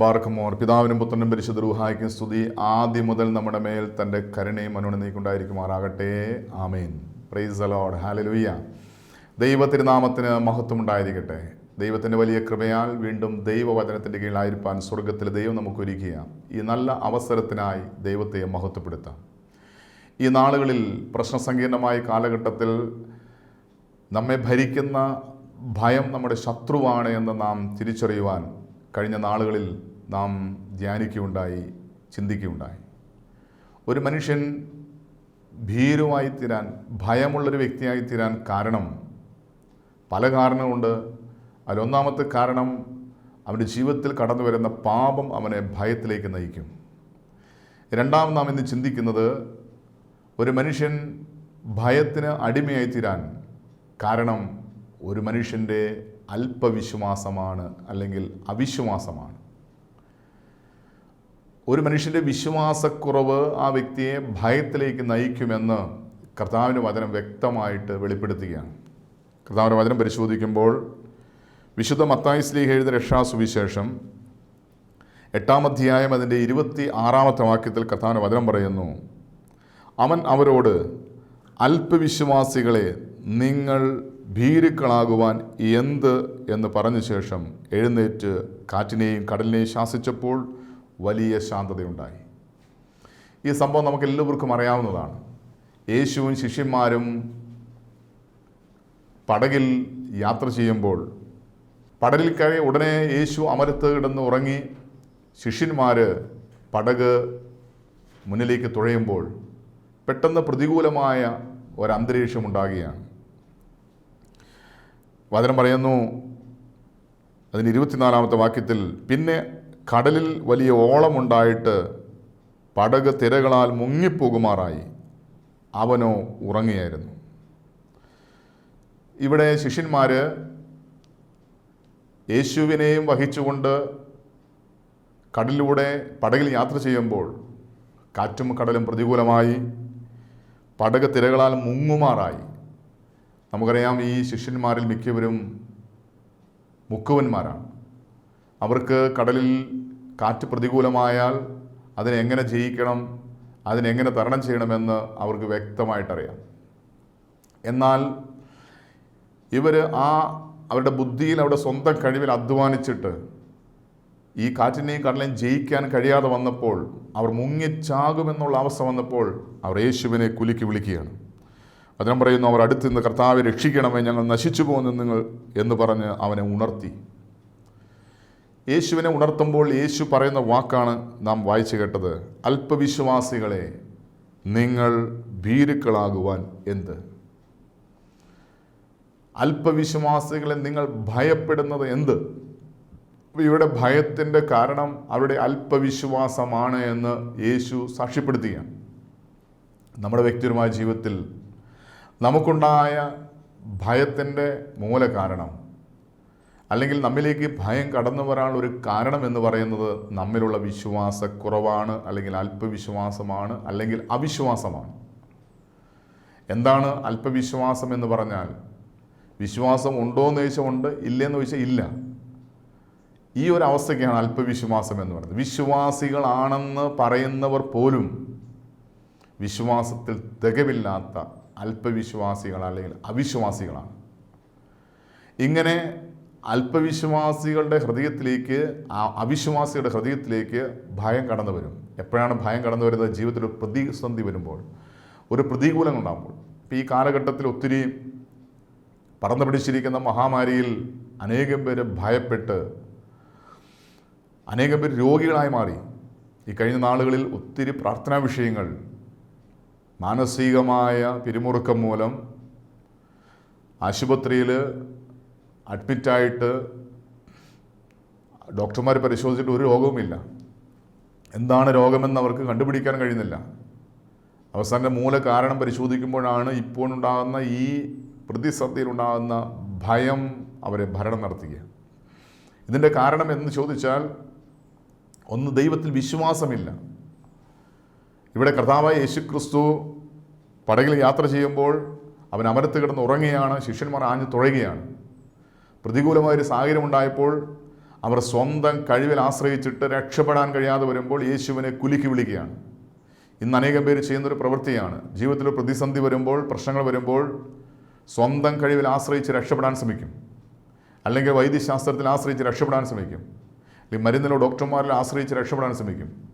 ബാർക്കമോർ പിതാവിനും പുത്രനും പരിശുദ്ധ റൂഹായിക്കും സ്തുതി. ആദ്യം മുതൽ നമ്മുടെ മേൽ തന്റെ കരുണയും അനുണനീക്കുണ്ടായിരിക്കുമാറാകട്ടെ ആമേൻ. പ്രൈസ് അലോഡ് ഹാലലുയ്യ ദൈവ തിരുനാമത്തിന് മഹത്വം ഉണ്ടായിരിക്കട്ടെ ദൈവത്തിന്റെ വലിയ കൃപയാൽ വീണ്ടും ദൈവവചനത്തിന്റെ കീഴിലായിരിക്കാൻ സ്വർഗത്തിൽ ദൈവം നമുക്കൊരുക്കുക ഈ നല്ല അവസരത്തിനായി ദൈവത്തെ മഹത്വപ്പെടുത്താം. ഈ നാളുകളിൽ പ്രശ്നസങ്കീർണമായ കാലഘട്ടത്തിൽ നമ്മെ ഭരിക്കുന്ന ഭയം നമ്മുടെ ശത്രുവാണ് എന്ന് നാം തിരിച്ചറിയുവാൻ കഴിഞ്ഞ നാളുകളിൽ നാം ധ്യാനിക്കുകയുണ്ടായി ചിന്തിക്കുകയുണ്ടായി. ഒരു മനുഷ്യൻ ഭീരുവായി തീരാൻ ഭയമുള്ളൊരു വ്യക്തിയായി തീരാൻ കാരണം പല കാരണമുണ്ട് അതിലൊന്നാമത്തെ കാരണം അവന്റെ ജീവിതത്തിൽ കടന്നു വരുന്ന പാപം അവനെ ഭയത്തിലേക്ക് നയിക്കും. രണ്ടാമത് നാം ഇന്ന് ചിന്തിക്കുന്നത് ഒരു മനുഷ്യൻ ഭയത്തിന് അടിമയായി തീരാൻ കാരണം ഒരു മനുഷ്യന്റെ അല്പവിശ്വാസമാണ് അല്ലെങ്കിൽ അവിശ്വാസമാണ്. ഒരു മനുഷ്യന്റെ വിശ്വാസക്കുറവ് ആ വ്യക്തിയെ ഭയത്തിലേക്ക് നയിക്കുമെന്ന് കർത്താവിന്റെ വചനം വ്യക്തമായിട്ട് വെളിപ്പെടുത്തുകയാണ്. കർത്താവിന്റെ വചനം പരിശോധിക്കുമ്പോൾ വിശുദ്ധ മത്തായി സ്ലീഹ എഴുതിയ രക്ഷാസുവിശേഷം എട്ടാം അധ്യായം അതിന്റെ ഇരുപത്തി ആറാമത്തെ വാക്യത്തിൽ കർത്താവിന്റെ വചനം പറയുന്നു അവൻ അവരോട് അല്പവിശ്വാസികളെ നിങ്ങൾ ഭീരുക്കളാകുവാൻ എന്ത് എന്ന് പറഞ്ഞ ശേഷം എഴുന്നേറ്റ് കാറ്റിനെയും കടലിനെയും ശാസിച്ചപ്പോൾ വലിയ ശാന്തതയുണ്ടായി. ഈ സംഭവം നമുക്ക് എല്ലാവർക്കും അറിയാവുന്നതാണ്. യേശുവും ശിഷ്യന്മാരും പടകിൽ യാത്ര ചെയ്യുമ്പോൾ പടലിൽ കയറി ഉടനെ യേശു അമരത്ത് കിടന്ന് ഉറങ്ങി. ശിഷ്യന്മാർ പടക് മുന്നിലേക്ക് തുഴയുമ്പോൾ പെട്ടെന്ന് പ്രതികൂലമായ ഒരന്തരീക്ഷം ഉണ്ടാകുകയാണ്. വചനം പറയുന്നു അതിന് ഇരുപത്തിനാലാമത്തെ വാക്യത്തിൽ പിന്നെ കടലിൽ വലിയ ഓളമുണ്ടായിട്ട് പടക് തിരകളാൽ മുങ്ങിപ്പോകുമാറായി. അവനോ ഉറങ്ങിയായിരുന്നു ഇവിടെ ശിഷ്യന്മാർ യേശുവിനെയും വഹിച്ചുകൊണ്ട് കടലിലൂടെ പടകിൽ യാത്ര ചെയ്യുമ്പോൾ കാറ്റും കടലും പ്രതികൂലമായി. പടക് തിരകളാൽ മുങ്ങുമാറായി. നമുക്കറിയാം ഈ ശിഷ്യന്മാരിൽ മിക്കവരും മുക്കുവന്മാരാണ്. അവർക്ക് കടലിൽ കാറ്റ് പ്രതികൂലമായാൽ അതിനെങ്ങനെ ജയിക്കണം അതിനെങ്ങനെ തരണം ചെയ്യണമെന്ന് അവർക്ക് വ്യക്തമായിട്ടറിയാം. എന്നാൽ ഇവർ ആ അവരുടെ ബുദ്ധിയിൽ അവരുടെ സ്വന്തം കഴിവിൽ അധ്വാനിച്ചിട്ട് ഈ കാറ്റിനെയും കടലിനെയും ജയിക്കാൻ കഴിയാതെ വന്നപ്പോൾ അവർ മുങ്ങിച്ചാകുമെന്നുള്ള അവസ്ഥ വന്നപ്പോൾ അവർ യേശുവിനെ കുലുക്കി വിളിക്കുകയാണ്. അതിനം പറയുന്നു അവർ അടുത്ത് നിന്ന് കർത്താവെ രക്ഷിക്കണമേ ഞങ്ങൾ നശിച്ചു പോകുന്നു നിങ്ങൾ എന്ന് പറഞ്ഞ് അവനെ ഉണർത്തി. യേശുവിനെ ഉണർത്തുമ്പോൾ യേശു പറയുന്ന വാക്കാണ് നാം വായിച്ചു കേട്ടത് അല്പവിശ്വാസികളെ നിങ്ങൾ ഭീരുക്കളാകുവാൻ എന്ത്? അല്പവിശ്വാസികളെ നിങ്ങൾ ഭയപ്പെടുന്നത് എന്ത്? ഇവിടെ ഭയത്തിന്റെ കാരണം അവരുടെ അല്പവിശ്വാസമാണ് എന്ന് യേശു സാക്ഷ്യപ്പെടുത്തുകയാണ്. നമ്മുടെ വ്യക്തിപരമായ ജീവിതത്തിൽ നമുക്കുണ്ടായ ഭയത്തിന്റെ മൂല കാരണം അല്ലെങ്കിൽ നമ്മിലേക്ക് ഭയം കടന്നു വരാനുള്ള ഒരു കാരണം എന്ന് പറയുന്നത് നമ്മിലുള്ള വിശ്വാസക്കുറവാണ് അല്ലെങ്കിൽ അല്പവിശ്വാസമാണ് അല്ലെങ്കിൽ അവിശ്വാസമാണ്. എന്താണ് അല്പവിശ്വാസം എന്ന് പറഞ്ഞാൽ വിശ്വാസം ഉണ്ടോ എന്ന് ചോദിച്ചാൽ ഉണ്ട് ഇല്ലെന്ന് ചോദിച്ചാൽ ഇല്ല. ഈ ഒരു അവസ്ഥയ്ക്കാണ് അല്പവിശ്വാസം എന്ന് പറയുന്നത്. വിശ്വാസികളാണെന്ന് പറയുന്നവർ പോലും വിശ്വാസത്തിൽ തികവില്ലാത്ത അല്പവിശ്വാസികൾ അല്ലെങ്കിൽ അവിശ്വാസികളാണ്. ഇങ്ങനെ അല്പവിശ്വാസികളുടെ ഹൃദയത്തിലേക്ക് ആ അവിശ്വാസിയുടെ ഹൃദയത്തിലേക്ക് ഭയം കടന്നു വരും. എപ്പോഴാണ് ഭയം കടന്നു വരുന്നത്? ജീവിതത്തിൽ ഒരു പ്രതിസന്ധി വരുമ്പോൾ ഒരു പ്രതികൂലം ഉണ്ടാകുമ്പോൾ. ഇപ്പോൾ ഈ കാലഘട്ടത്തിൽ ഒത്തിരി പറന്നു പിടിച്ചിരിക്കുന്ന മഹാമാരിയിൽ അനേകം പേര് ഭയപ്പെട്ട് അനേകം പേർ രോഗികളായി മാറി. ഈ കഴിഞ്ഞ നാളുകളിൽ ഒത്തിരി പ്രാർത്ഥനാ വിഷയങ്ങൾ മാനസികമായ പിരിമുറുക്കം മൂലം ആശുപത്രിയിൽ അഡ്മിറ്റായിട്ട് ഡോക്ടർമാർ പരിശോധിച്ചിട്ട് ഒരു രോഗവുമില്ല. എന്താണ് രോഗമെന്ന് അവർക്ക് കണ്ടുപിടിക്കാൻ കഴിയുന്നില്ല. അവസാന മൂല കാരണം പരിശോധിക്കുമ്പോഴാണ് ഇപ്പോൾ ഉണ്ടാകുന്ന ഈ പ്രതിസന്ധിയിലുണ്ടാകുന്ന ഭയം അവരെ ഭരണം നടത്തുക. ഇതിന്റെ കാരണം എന്ന് ചോദിച്ചാൽ ഒന്ന് ദൈവത്തിൽ വിശ്വാസമില്ല. ഇവിടെ കർത്താവായ യേശുക്രിസ്തു പടകിൽ യാത്ര ചെയ്യുമ്പോൾ അവൻ അമരത്ത് കിടന്ന് ഉറങ്ങുകയാണ് ശിഷ്യന്മാർ ആഞ്ഞു തുഴയുകയാണ്. പ്രതികൂലമായൊരു സാഹചര്യം ഉണ്ടായപ്പോൾ അവർ സ്വന്തം കഴിവിൽ ആശ്രയിച്ചിട്ട് രക്ഷപ്പെടാൻ കഴിയാതെ വരുമ്പോൾ യേശുവിനെ കുലുക്കി വിളിക്കുകയാണ്. ഇന്ന് അനേകം പേര് ചെയ്യുന്നൊരു പ്രവൃത്തിയാണ്. ജീവിതത്തിൽ പ്രതിസന്ധി വരുമ്പോൾ പ്രശ്നങ്ങൾ വരുമ്പോൾ സ്വന്തം കഴിവിൽ ആശ്രയിച്ച് രക്ഷപ്പെടാൻ ശ്രമിക്കും. അല്ലെങ്കിൽ വൈദ്യശാസ്ത്രത്തിൽ ആശ്രയിച്ച് രക്ഷപ്പെടാൻ ശ്രമിക്കും. അല്ലെങ്കിൽ മരുന്നിലോ ഡോക്ടർമാരിൽ ആശ്രയിച്ച് രക്ഷപ്പെടാൻ ശ്രമിക്കും.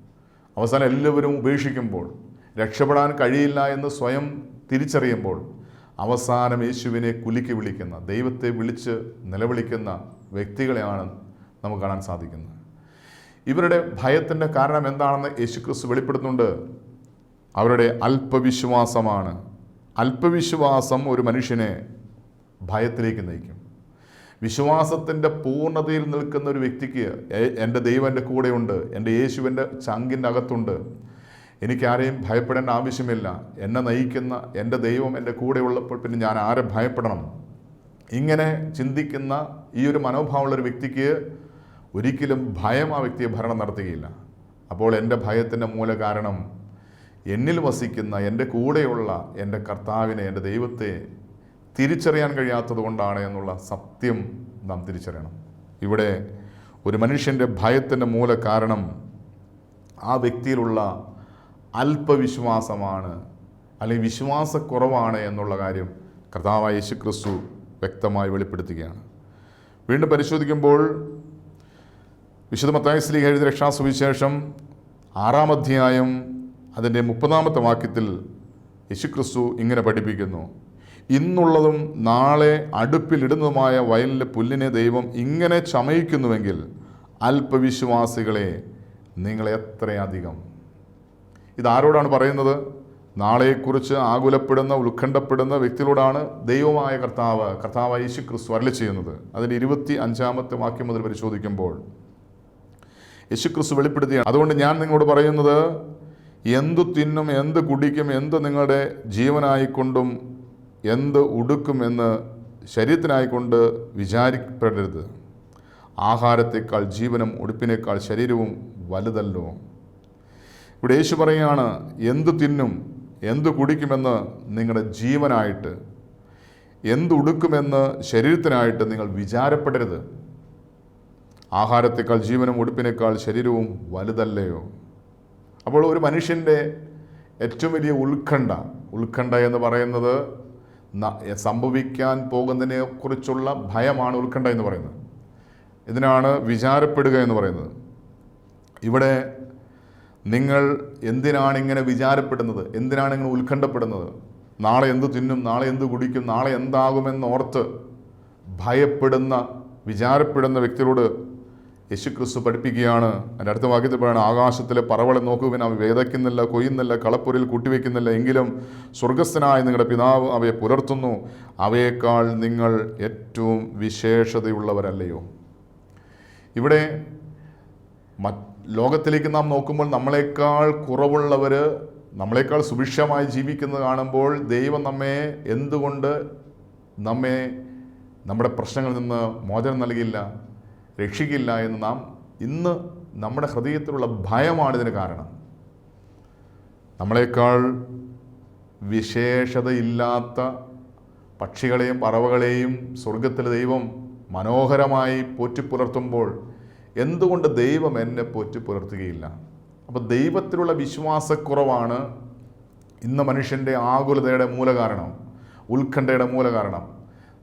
അവസാനം എല്ലാവരും ഉപേക്ഷിക്കുമ്പോൾ രക്ഷപ്പെടാൻ കഴിയില്ല എന്ന് സ്വയം തിരിച്ചറിയുമ്പോൾ അവസാനം യേശുവിനെ കുലുക്കി വിളിക്കുന്ന ദൈവത്തെ വിളിച്ച് നിലവിളിക്കുന്ന വ്യക്തികളെയാണ് നമുക്ക് കാണാൻ സാധിക്കുന്നത്. ഇവരുടെ ഭയത്തിന്റെ കാരണം എന്താണെന്ന് യേശുക്രിസ്തു വെളിപ്പെടുത്തുന്നുണ്ട്. അവരുടെ അല്പവിശ്വാസമാണ്. അല്പവിശ്വാസം ഒരു മനുഷ്യനെ ഭയത്തിലേക്ക് നയിക്കും. വിശ്വാസത്തിന്റെ പൂർണതയിൽ നിൽക്കുന്ന ഒരു വ്യക്തിക്ക് എന്റെ ദൈവം എന്റെ കൂടെയുണ്ട് എന്റെ യേശുവിന്റെ ചങ്കിന്റെ അകത്തുണ്ട്. എനിക്കാരെയും ഭയപ്പെടേണ്ട ആവശ്യമില്ല. എന്നെ നയിക്കുന്ന എന്റെ ദൈവം എന്റെ കൂടെ ഉള്ളപ്പോൾ പിന്നെ ഞാൻ ആരെ ഭയപ്പെടണം? ഇങ്ങനെ ചിന്തിക്കുന്ന ഈ ഒരു മനോഭാവമുള്ള ഒരു വ്യക്തിക്ക് ഒരിക്കലും ഭയം ആ വ്യക്തിയെ ഭരണം നടത്തുകയില്ല. അപ്പോൾ എന്റെ ഭയത്തിന്റെ മൂല കാരണം എന്നിൽ വസിക്കുന്ന എന്റെ കൂടെയുള്ള എന്റെ കർത്താവിനെ എന്റെ ദൈവത്തെ തിരിച്ചറിയാൻ കഴിയാത്തത് കൊണ്ടാണ് എന്നുള്ള സത്യം നാം തിരിച്ചറിയണം. ഇവിടെ ഒരു മനുഷ്യന്റെ ഭയത്തിന്റെ മൂല കാരണം ആ വ്യക്തിയിലുള്ള അല്പവിശ്വാസമാണ് അല്ലെങ്കിൽ വിശ്വാസക്കുറവാണ് എന്നുള്ള കാര്യം കർത്താവായ യേശു ക്രിസ്തു വ്യക്തമായി വെളിപ്പെടുത്തുകയാണ്. വീണ്ടും പരിശോധിക്കുമ്പോൾ വിശുദ്ധ മത്തായ എഴുതി എഴുതിയ രക്ഷാസുവിശേഷം ആറാം അധ്യായം അതിന്റെ മുപ്പതാമത്തെ വാക്യത്തിൽ യേശുക്രിസ്തു ഇങ്ങനെ പഠിപ്പിക്കുന്നു. ഇന്നുള്ളതും നാളെ അടുപ്പിലിടുന്നതുമായ വയലിലെ പുല്ലിനെ ദൈവം ഇങ്ങനെ ചമയിക്കുന്നുവെങ്കിൽ അല്പവിശ്വാസികളെ നിങ്ങൾ എത്രയധികം? ഇതാരോടാണ് പറയുന്നത്? നാളെക്കുറിച്ച് ആകുലപ്പെടുന്ന ഉത്കണ്ഠപ്പെടുന്ന വ്യക്തികളോടാണ് ദൈവമായ കർത്താവ് കർത്താവ് യേശു ക്രിസ്തു അരളി ചെയ്യുന്നത്. അതിന്റെ ഇരുപത്തി അഞ്ചാമത്തെ വാക്യം മുതൽ പരിശോധിക്കുമ്പോൾ യേശു ക്രിസ്തു വെളിപ്പെടുത്തിയാണ്. അതുകൊണ്ട് ഞാൻ നിങ്ങളോട് പറയുന്നത് എന്തു തിന്നും എന്ത് കുടിക്കും എന്ത് നിങ്ങളുടെ ജീവനായിക്കൊണ്ടും എന്ത് ഉടുക്കുമെന്ന് ശരീരത്തിനായിക്കൊണ്ട് വിചാരിപ്പെടരുത് ആഹാരത്തേക്കാൾ ജീവനും ഉടുപ്പിനേക്കാൾ ശരീരവും വലുതല്ലോ. ഇവിടെ യേശു പറയുകയാണ് എന്തു തിന്നും എന്തു കുടിക്കുമെന്ന് നിങ്ങളുടെ ജീവനായിട്ട് എന്തുടുക്കുമെന്ന് ശരീരത്തിനായിട്ട് നിങ്ങൾ വിചാരപ്പെടരുത്. ആഹാരത്തേക്കാൾ ജീവനും ഉടുപ്പിനേക്കാൾ ശരീരവും വലുതല്ലയോ? അപ്പോൾ ഒരു മനുഷ്യന്റെ ഏറ്റവും വലിയ ഉത്കണ്ഠ ഉത്കണ്ഠ എന്ന് പറയുന്നത് സംഭവിക്കാൻ പോകുന്നതിനെ കുറിച്ചുള്ള ഭയമാണ് ഉത്കണ്ഠ എന്ന് പറയുന്നത്. ഇതിനാണ് വിചാരപ്പെടുക എന്ന് പറയുന്നത്. ഇവിടെ നിങ്ങൾ എന്തിനാണ് ഇങ്ങനെ വിചാരപ്പെടുന്നത്? എന്തിനാണ് ഇങ്ങനെ ഉത്കണ്ഠപ്പെടുന്നത്? നാളെ എന്ത് തിന്നും നാളെ എന്ത് കുടിക്കും നാളെ എന്താകുമെന്ന് ഓർത്ത് ഭയപ്പെടുന്ന വിചാരപ്പെടുന്ന വ്യക്തിയോട് യേശുക്രിസ്തു പഠിപ്പിക്കുകയാണ്. എന്റെ അടുത്ത വാക്യത്തിൽ പറയുന്നത് ആകാശത്തിലെ പറവളെ നോക്കുവിൻ അവ വേദയ്ക്കുന്നില്ല കൊയ്യുന്നില്ല കളപ്പുരയിൽ കൂട്ടിവെക്കുന്നില്ല എങ്കിലും സ്വർഗസ്ഥനായ നിങ്ങളുടെ പിതാവ് അവയെ പുലർത്തുന്നു. അവയേക്കാൾ നിങ്ങൾ ഏറ്റവും വിശേഷതയുള്ളവരല്ലയോ? ഇവിടെ ലോകത്തിലേക്ക് നാം നോക്കുമ്പോൾ നമ്മളെക്കാൾ കുറവുള്ളവർ നമ്മളെക്കാൾ സുഭിക്ഷമായി ജീവിക്കുന്നത് കാണുമ്പോൾ ദൈവം നമ്മെ എന്തുകൊണ്ട് നമ്മെ നമ്മുടെ പ്രശ്നങ്ങളിൽ നിന്ന് മോചനം നൽകില്ല രക്ഷിക്കില്ല എന്ന് നാം ഇന്ന് നമ്മുടെ ഹൃദയത്തിലുള്ള ഭയമാണ് ഇതിന് കാരണം. നമ്മളെക്കാൾ വിശേഷതയില്ലാത്ത പക്ഷികളെയും പറവകളെയും സ്വർഗത്തിലെ ദൈവം മനോഹരമായി പോറ്റിപ്പുലർത്തുമ്പോൾ എന്തുകൊണ്ട് ദൈവം എന്നെ പോറ്റിപ്പുലർത്തുകയില്ല? അപ്പോൾ ദൈവത്തിലുള്ള വിശ്വാസക്കുറവാണ് ഇന്ന് മനുഷ്യന്റെ ആകുലതയുടെ മൂലകാരണം ഉത്കണ്ഠയുടെ മൂലകാരണം.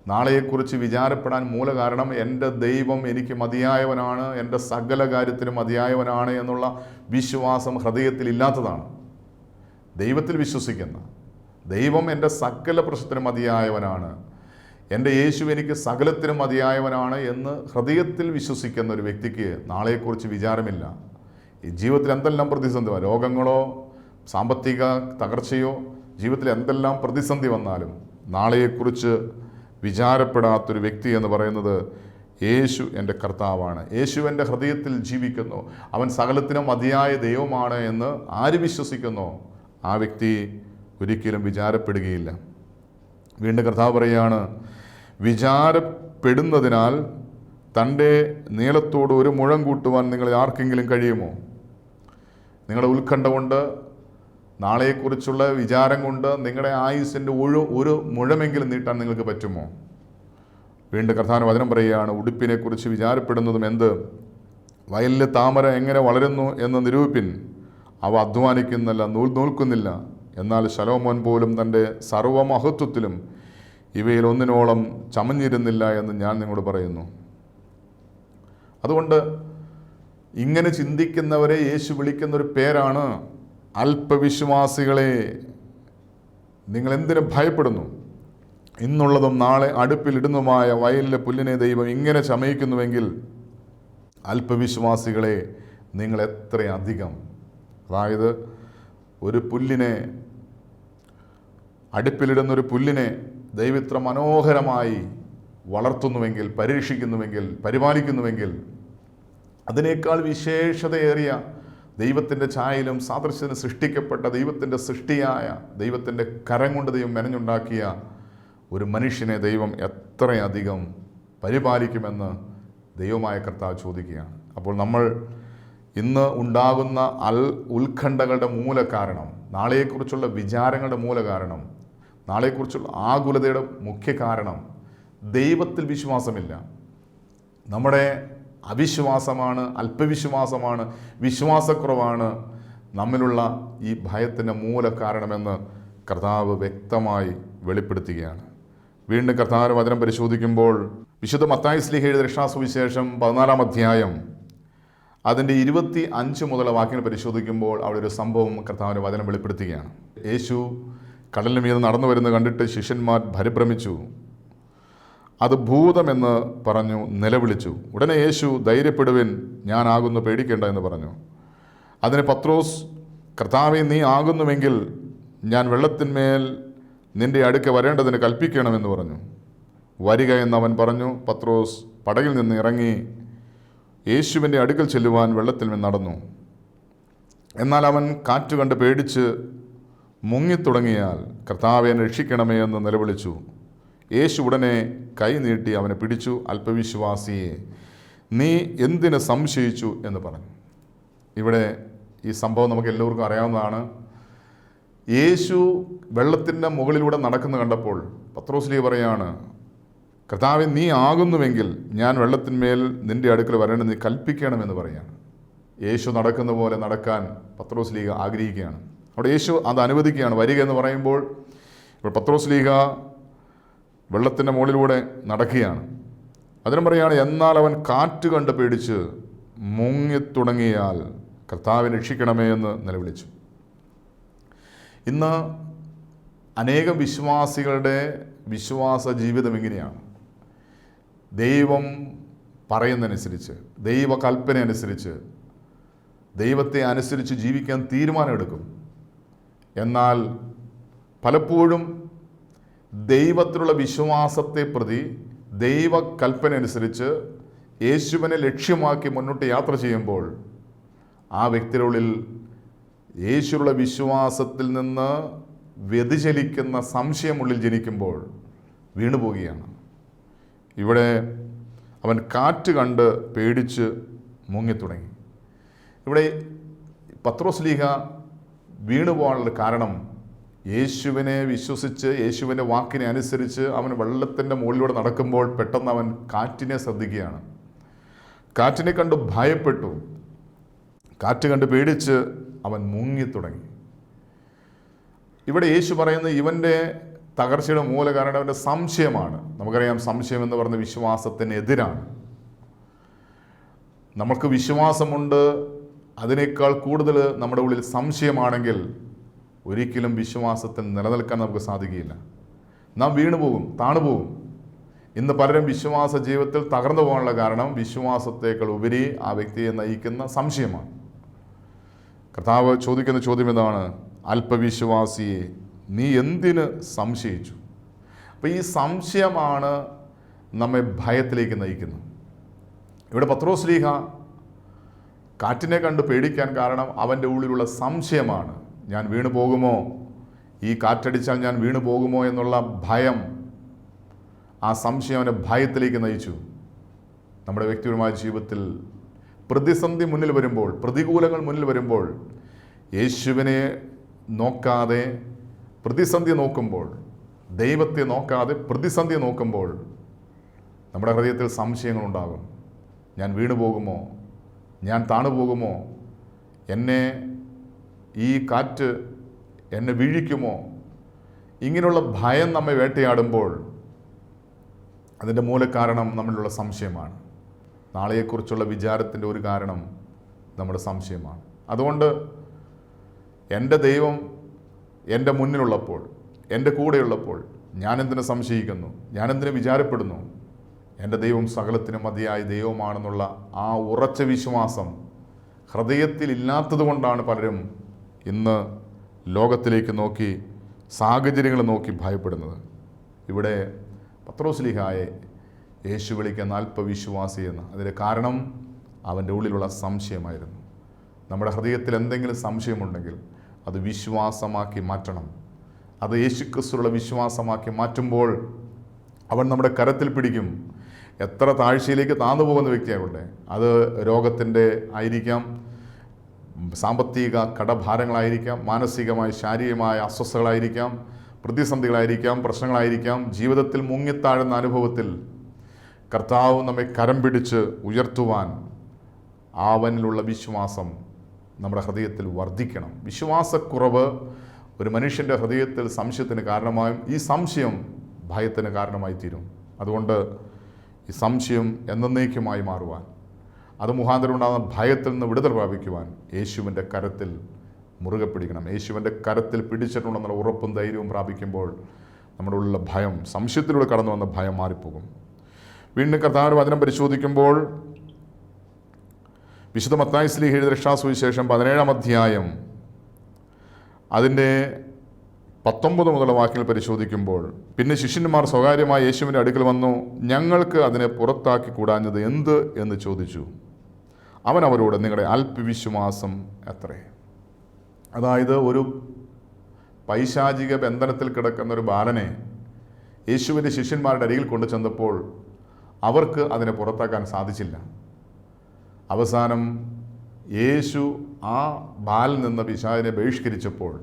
നാളെയെക്കുറിച്ച് വിചാരപ്പെടാൻ മൂലകാരണം എന്റെ ദൈവം എനിക്ക് മതിയായവനാണ് എന്റെ സകല കാര്യത്തിനും മതിയായവനാണ് എന്നുള്ള വിശ്വാസം ഹൃദയത്തിൽ ഇല്ലാത്തതാണ്. ദൈവത്തിൽ വിശ്വസിക്കുന്ന ദൈവം എന്റെ സകല പ്രശ്നത്തിനും മതിയായവനാണ് എന്റെ യേശു എനിക്ക് സകലത്തിനും മതിയായവനാണ് എന്ന് ഹൃദയത്തിൽ വിശ്വസിക്കുന്ന ഒരു വ്യക്തിക്ക് നാളെക്കുറിച്ച് വിചാരമില്ല. ഈ ജീവിതത്തിൽ എന്തെല്ലാം പ്രതിസന്ധി രോഗങ്ങളോ സാമ്പത്തിക തകർച്ചയോ ജീവിതത്തിൽ എന്തെല്ലാം പ്രതിസന്ധി വന്നാലും നാളെയെക്കുറിച്ച് വിചാരപ്പെടാത്തൊരു വ്യക്തി എന്ന് പറയുന്നത് യേശു എന്റെ കർത്താവാണ്. യേശു എന്റെ ഹൃദയത്തിൽ ജീവിക്കുന്നു. അവൻ സകലത്തിനും മതിയായ ദൈവമാണ് എന്ന് ആര് വിശ്വസിക്കുന്നു? ആ വ്യക്തി ഒരിക്കലും വിചാരപ്പെടുകയില്ല. വീണ്ടും കർത്താവ് പറയുകയാണ് വിചാരപ്പെടുന്നതിനാൽ തന്റെ നീളത്തോട് ഒരു മുഴം കൂട്ടുവാൻ നിങ്ങൾ ആർക്കെങ്കിലും കഴിയുമോ? നിങ്ങളുടെ ഉത്കണ്ഠ കൊണ്ട് നാളെക്കുറിച്ചുള്ള വിചാരം കൊണ്ട് നിങ്ങളുടെ ആയുസിന്റെ ഒരു ഒരു മുഴമെങ്കിലും നീട്ടാൻ നിങ്ങൾക്ക് പറ്റുമോ? വീണ്ടും കർത്താവിന് വചനം പറയുകയാണ് ഉടുപ്പിനെക്കുറിച്ച് വിചാരപ്പെടുന്നതും എന്ത്? വയലിലെ താമര എങ്ങനെ വളരുന്നു എന്ന് നിരൂപിപ്പിൻ. അവ അധ്വാനിക്കുന്നില്ല നൂൽ നൂൽക്കുന്നില്ല. എന്നാൽ ശലോമോൻ പോലും തന്റെ സർവമഹത്വത്തിലും ഇവയിൽ ഒന്നിനോളം ചമഞ്ഞിരുന്നില്ല എന്ന് ഞാൻ നിങ്ങളോട് പറയുന്നു. അതുകൊണ്ട് ഇങ്ങനെ ചിന്തിക്കുന്നവരെ യേശു വിളിക്കുന്ന ഒരു പേരാണ് അല്പവിശ്വാസികളെ നിങ്ങൾ എന്തിനു ഭയപ്പെടുന്നു? ഇന്നുള്ളതും നാളെ അടുപ്പിലിടുന്നതുമായ വയലിലെ പുല്ലിനെ ദൈവം ഇങ്ങനെ ചമയിക്കുന്നുവെങ്കിൽ അല്പവിശ്വാസികളെ നിങ്ങൾ എത്രയധികം അതായത് ഒരു പുല്ലിനെ അടുപ്പിലിടുന്ന ഒരു പുല്ലിനെ ദൈവിത്ര മനോഹരമായി വളർത്തുന്നുവെങ്കിൽ പരീക്ഷിക്കുന്നുവെങ്കിൽ പരിപാലിക്കുന്നുവെങ്കിൽ അതിനേക്കാൾ വിശേഷതയേറിയ ദൈവത്തിന്റെ ഛായയിലും സാദൃശ്യത്തിന് സൃഷ്ടിക്കപ്പെട്ട ദൈവത്തിന്റെ സൃഷ്ടിയായ ദൈവത്തിന്റെ കരം കൊണ്ട് ദൈവം മെനഞ്ഞുണ്ടാക്കിയ ഒരു മനുഷ്യനെ ദൈവം എത്രയധികം പരിപാലിക്കുമെന്ന് ദൈവമായ കർത്താവ് ചോദിക്കുകയാണ്. അപ്പോൾ നമ്മൾ ഇന്ന് ഉണ്ടാകുന്ന അൽ ഉത്കണ്ഠകളുടെ മൂലകാരണം നാളെയെക്കുറിച്ചുള്ള വിചാരങ്ങളുടെ മൂലകാരണം നാളെക്കുറിച്ചുള്ള ആകുലതയുടെ മുഖ്യ കാരണം ദൈവത്തിൽ വിശ്വാസമില്ല. നമ്മുടെ അവിശ്വാസമാണ് അല്പവിശ്വാസമാണ് വിശ്വാസക്കുറവാണ് നമ്മിലുള്ള ഈ ഭയത്തിന്റെ മൂല കാരണമെന്ന് കർത്താവ് വ്യക്തമായി വെളിപ്പെടുത്തുകയാണ്. വീണ്ടും കർത്താവ് വചനം പരിശോധിക്കുമ്പോൾ വിശുദ്ധ മത്തായി സ്ലിഹ രക്ഷാസുവിശേഷം പതിനാലാം അധ്യായം അതിന്റെ ഇരുപത്തി അഞ്ച് മുതലുള്ള വാക്യങ്ങൾ പരിശോധിക്കുമ്പോൾ അവിടെ ഒരു സംഭവം കർത്താവിന്റെ വചനം വെളിപ്പെടുത്തുകയാണ്. യേശു കടലിന് മീത് നടന്നു വരുന്നത് കണ്ടിട്ട് ശിഷ്യന്മാർ പരിഭ്രമിച്ചു. അത് ഭൂതമെന്ന് പറഞ്ഞു നിലവിളിച്ചു. ഉടനെ യേശു ധൈര്യപ്പെടുവിൻ ഞാനാകുന്നു പേടിക്കേണ്ട എന്ന് പറഞ്ഞു. അതിന് പത്രോസ് കർത്താവെ നീ ആകുന്നുവെങ്കിൽ ഞാൻ വെള്ളത്തിന്മേൽ നിന്റെ അടുക്ക വരേണ്ടതിന് കൽപ്പിക്കണമെന്ന് പറഞ്ഞു. വരിക എന്നവൻ പറഞ്ഞു. പത്രോസ് പടകിൽ നിന്ന് ഇറങ്ങി യേശുവിന്റെ അടുക്കൽ ചെല്ലുവാൻ വെള്ളത്തിൽ നിന്ന് നടന്നു. എന്നാൽ അവൻ കാറ്റ് കണ്ട് പേടിച്ച് മുങ്ങിത്തുടങ്ങിയാൽ കർത്താവെ രക്ഷിക്കണമേ എന്ന് നിലവിളിച്ചു. യേശു ഉടനെ കൈ നീട്ടി അവനെ പിടിച്ചു അല്പവിശ്വാസിയെ നീ എന്തിന് സംശയിച്ചു എന്ന് പറഞ്ഞു. ഇവിടെ ഈ സംഭവം നമുക്ക് എല്ലാവർക്കും അറിയാവുന്നതാണ്. യേശു വെള്ളത്തിന്റെ മുകളിലൂടെ നടക്കുന്നു കണ്ടപ്പോൾ പത്രോസ്ലി പറയാണ് കർത്താവ് നീ ആകുന്നുവെങ്കിൽ ഞാൻ വെള്ളത്തിന്മേൽ നിന്റെ അടുക്കൽ വരേണ്ടത് നീ കൽപ്പിക്കണമെന്ന് പറയാണ്. യേശു നടക്കുന്ന പോലെ നടക്കാൻ പത്രോസ് ലീഗ ആഗ്രഹിക്കുകയാണ്. അവിടെ യേശു അത് അനുവദിക്കുകയാണ് വരിക എന്ന് പറയുമ്പോൾ ഇപ്പോൾ പത്രോസ് ലീഗ വെള്ളത്തിന്റെ മുകളിലൂടെ നടക്കുകയാണ്. അതിനും പറയുകയാണ് എന്നാൽ അവൻ കാറ്റ് കണ്ട് പേടിച്ച് മുങ്ങിത്തുടങ്ങിയാൽ കർത്താവിനെ രക്ഷിക്കണമേ എന്ന് നിലവിളിച്ചു. ഇന്ന് അനേകം വിശ്വാസികളുടെ വിശ്വാസ ജീവിതം ഇങ്ങനെയാണ്. ദൈവം പറയുന്നതനുസരിച്ച് ദൈവകൽപ്പന അനുസരിച്ച് ദൈവത്തെ അനുസരിച്ച് ജീവിക്കാൻ തീരുമാനമെടുക്കും. എന്നാൽ പലപ്പോഴും ദൈവത്തിലുള്ള വിശ്വാസത്തെ പ്രതി ദൈവകൽപ്പന അനുസരിച്ച് യേശുവിനെ ലക്ഷ്യമാക്കി മുന്നോട്ട് യാത്ര ചെയ്യുമ്പോൾ ആ വ്യക്തിയുടെ യേശുവിലുള്ള വിശ്വാസത്തിൽ നിന്ന് വ്യതിചലിക്കുന്ന സംശയമുള്ളിൽ ജനിക്കുമ്പോൾ വീണുപോവുകയാണ് ഇവിടെ അവൻ കാറ്റ് കണ്ട് പേടിച്ച് മുങ്ങിത്തുടങ്ങി. ഇവിടെ പത്രോസ്ലീഹ വീണുപോകാനുള്ള കാരണം യേശുവിനെ വിശ്വസിച്ച് യേശുവിന്റെ വാക്കിനെ അനുസരിച്ച് അവൻ വെള്ളത്തിന്റെ മുകളിലൂടെ നടക്കുമ്പോൾ പെട്ടെന്ന് അവൻ കാറ്റിനെ ശ്രദ്ധിക്കുകയാണ്. കാറ്റിനെ കണ്ട് ഭയപ്പെട്ടു. കാറ്റ് കണ്ട് പേടിച്ച് അവൻ മുങ്ങി തുടങ്ങി ഇവിടെ യേശു പറയുന്നത് ഇവന്റെ തകർച്ചയുടെ മൂല കാരണം അവന്റെ സംശയമാണ്. നമുക്കറിയാം സംശയം എന്ന് പറയുന്ന വിശ്വാസത്തിനെതിരാണ് നമുക്ക് വിശ്വാസമുണ്ട് അതിനേക്കാൾ കൂടുതൽ നമ്മുടെ ഉള്ളിൽ സംശയമാണെങ്കിൽ ഒരിക്കലും വിശ്വാസത്തിൽ നിലനിൽക്കാൻ നമുക്ക് സാധിക്കുകയില്ല. നാം വീണുപോകും താണുപോകും ഇന്ന് പലരും വിശ്വാസ ജീവിതത്തിൽ തകർന്നു പോകാനുള്ള കാരണം വിശ്വാസത്തേക്കാൾ ഉപരി ആ വ്യക്തിയെ നയിക്കുന്ന സംശയമാണ്. കർത്താവ് ചോദിക്കുന്ന ചോദ്യം എന്താണ്? അല്പവിശ്വാസിയെ നീ എന്തിന് സംശയിച്ചു? അപ്പോൾ ഈ സംശയമാണ് നമ്മെ ഭയത്തിലേക്ക് നയിക്കുന്നത് ഇവിടെ പത്രോസ്ലീഹ കാറ്റിനെ കണ്ട് പേടിക്കാൻ കാരണം അവന്റെ ഉള്ളിലുള്ള സംശയമാണ്. ഞാൻ വീണു പോകുമോ? ഈ കാറ്റടിച്ചാൽ ഞാൻ വീണു പോകുമോ എന്നുള്ള ഭയം ആ സംശയം അവനെ ഭയത്തിലേക്ക് നയിച്ചു. നമ്മുടെ വ്യക്തിപരമായ ജീവിതത്തിൽ പ്രതിസന്ധി മുന്നിൽ വരുമ്പോൾ പ്രതികൂലങ്ങൾ മുന്നിൽ വരുമ്പോൾ യേശുവിനെ നോക്കാതെ പ്രതിസന്ധി നോക്കുമ്പോൾ ദൈവത്തെ നോക്കാതെ പ്രതിസന്ധി നോക്കുമ്പോൾ നമ്മുടെ ഹൃദയത്തിൽ സംശയങ്ങളുണ്ടാകും ഞാൻ വീണു പോകുമോ? ഞാൻ താണു പോകുമോ എന്നെ ഈ കാറ്റ് എന്നെ വീഴിക്കുമോ? ഇങ്ങനെയുള്ള ഭയം നമ്മെ വേട്ടയാടുമ്പോൾ അതിന്റെ മൂലകാരണം നമ്മളിലുള്ള സംശയമാണ്. നാളെയെക്കുറിച്ചുള്ള വിചാരത്തിന്റെ ഒരു കാരണം നമ്മുടെ സംശയമാണ്. അതുകൊണ്ട് എന്റെ ദൈവം എന്റെ മുന്നിലുള്ളപ്പോൾ എന്റെ കൂടെയുള്ളപ്പോൾ ഞാനെന്തിനു സംശയിക്കുന്നു? ഞാനെന്തിനു വിചാരപ്പെടുന്നു? എന്റെ ദൈവം സകലത്തിന് മതിയായ ദൈവമാണെന്നുള്ള ആ ഉറച്ച വിശ്വാസം ഹൃദയത്തിൽ ഇല്ലാത്തതുകൊണ്ടാണ് പലരും ഇന്ന് ലോകത്തിലേക്ക് നോക്കി സാഹചര്യങ്ങൾ നോക്കി ഭയപ്പെടുന്നത്. ഇവിടെ പത്രോസ്ലിഹായെ യേശു വിളിക്കുന്ന അല്പവിശ്വാസി എന്ന്. അതിന് കാരണം അവന്റെ ഉള്ളിലുള്ള സംശയമായിരുന്നു. നമ്മുടെ ഹൃദയത്തിൽ എന്തെങ്കിലും സംശയമുണ്ടെങ്കിൽ അത് വിശ്വാസമാക്കി മാറ്റണം. അത് യേശുക്രിസ്തുള്ള വിശ്വാസമാക്കി മാറ്റുമ്പോൾ അവൻ നമ്മുടെ കരത്തിൽ പിടിക്കും. എത്ര താഴ്ചയിലേക്ക് താന്നു പോകുന്ന വ്യക്തിയാകട്ടെ അത് രോഗത്തിന്റെ ആയിരിക്കാം സാമ്പത്തിക കടഭാരങ്ങളായിരിക്കാം മാനസികമായ ശാരീരികമായ അസ്വസ്ഥകളായിരിക്കാം പ്രതിസന്ധികളായിരിക്കാം പ്രശ്നങ്ങളായിരിക്കാം ജീവിതത്തിൽ മുങ്ങിത്താഴുന്ന അനുഭവത്തിൽ കർത്താവ് നമ്മെ കരം പിടിച്ച് ഉയർത്തുവാൻ ആവനിലുള്ള വിശ്വാസം നമ്മുടെ ഹൃദയത്തിൽ വർദ്ധിക്കണം. വിശ്വാസക്കുറവ് ഒരു മനുഷ്യന്റെ ഹൃദയത്തിൽ സംശയത്തിന് കാരണമായും ഈ സംശയം ഭയത്തിന് കാരണമായി തീരും അതുകൊണ്ട് ഈ സംശയം എന്നേക്കുമായി മാറുവാൻ അത് മുഖാന്തരം ഉണ്ടാകുന്ന ഭയത്തിൽ നിന്ന് വിടുതൽ പ്രാപിക്കുവാൻ യേശുവിന്റെ കരത്തിൽ മുറുകെ പിടിക്കണം. യേശുവിന്റെ കരത്തിൽ പിടിച്ചിട്ടുണ്ടെന്നുള്ള ഉറപ്പും ധൈര്യവും പ്രാപിക്കുമ്പോൾ നമ്മുടെ ഉള്ള ഭയം സംശയത്തിലൂടെ കടന്നു വന്ന ഭയം മാറിപ്പോകും. വീണ്ടും കർത്താവിന്റെ വചനം പരിശോധിക്കുമ്പോൾ വിശുദ്ധ മത്തായി സ്ലീഹ് രക്ഷാസുവിശേഷം പതിനേഴാം അധ്യായം അതിന്റെ പത്തൊമ്പത് മുതലുള്ള വാക്കുകൾ പരിശോധിക്കുമ്പോൾ പിന്നെ ശിഷ്യന്മാർ സ്വകാര്യമായി യേശുവിന്റെ അടുക്കൽ വന്നു ഞങ്ങൾക്ക് അതിനെ പുറത്താക്കി കൂടാഞ്ഞത് എന്ത്? എന്ന് ചോദിച്ചു. അവൻ അവരോട് നിങ്ങളുടെ അല്പവിശ്വാസം എത്രേ അതായത് ഒരു പൈശാചിക ബന്ധനത്തിൽ കിടക്കുന്ന ഒരു ബാലനെ യേശുവിന്റെ ശിഷ്യന്മാരുടെ അരികിൽ കൊണ്ടു ചെന്നപ്പോൾ അവർക്ക് അതിനെ പുറത്താക്കാൻ സാധിച്ചില്ല. അവസാനം യേശു ആ ബാലിൽ നിന്ന് പിശാചിനെ ബഹിഷ്കരിച്ചപ്പോൾ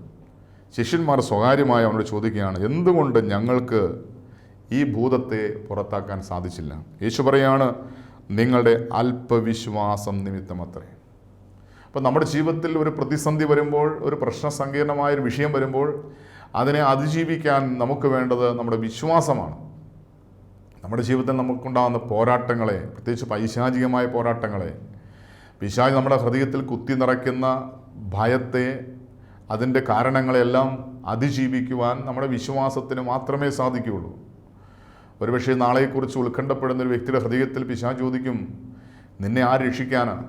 ശിഷ്യന്മാർ സ്വകാര്യമായി അവനോട് ചോദിക്കുകയാണ് എന്തുകൊണ്ട് ഞങ്ങൾക്ക് ഈ ഭൂതത്തെ പുറത്താക്കാൻ സാധിച്ചില്ല? യേശു പറയാണ് നിങ്ങളുടെ അല്പവിശ്വാസം നിമിത്തമത്രേ. അപ്പം നമ്മുടെ ജീവിതത്തിൽ ഒരു പ്രതിസന്ധി വരുമ്പോൾ ഒരു പ്രശ്ന സങ്കീർണമായൊരു വിഷയം വരുമ്പോൾ അതിനെ അതിജീവിക്കാൻ നമുക്ക് വേണ്ടത് നമ്മുടെ വിശ്വാസമാണ്. നമ്മുടെ ജീവിതത്തിൽ നമുക്കുണ്ടാകുന്ന പോരാട്ടങ്ങളെ പ്രത്യേകിച്ച് പൈശാചികമായ പോരാട്ടങ്ങളെ പിശാചി നമ്മുടെ ഹൃദയത്തിൽ കുത്തി നിറയ്ക്കുന്ന ഭയത്തെ അതിന്റെ കാരണങ്ങളെല്ലാം അതിജീവിക്കുവാൻ നമ്മുടെ വിശ്വാസത്തിന് മാത്രമേ സാധിക്കുകയുള്ളൂ. ഒരുപക്ഷെ നാളെക്കുറിച്ച് ഉത്കണ്ഠപ്പെടുന്ന ഒരു വ്യക്തിയുടെ ഹൃദയത്തിൽ പിശാ ചോദിക്കും നിന്നെ ആര് രക്ഷിക്കാനാണ്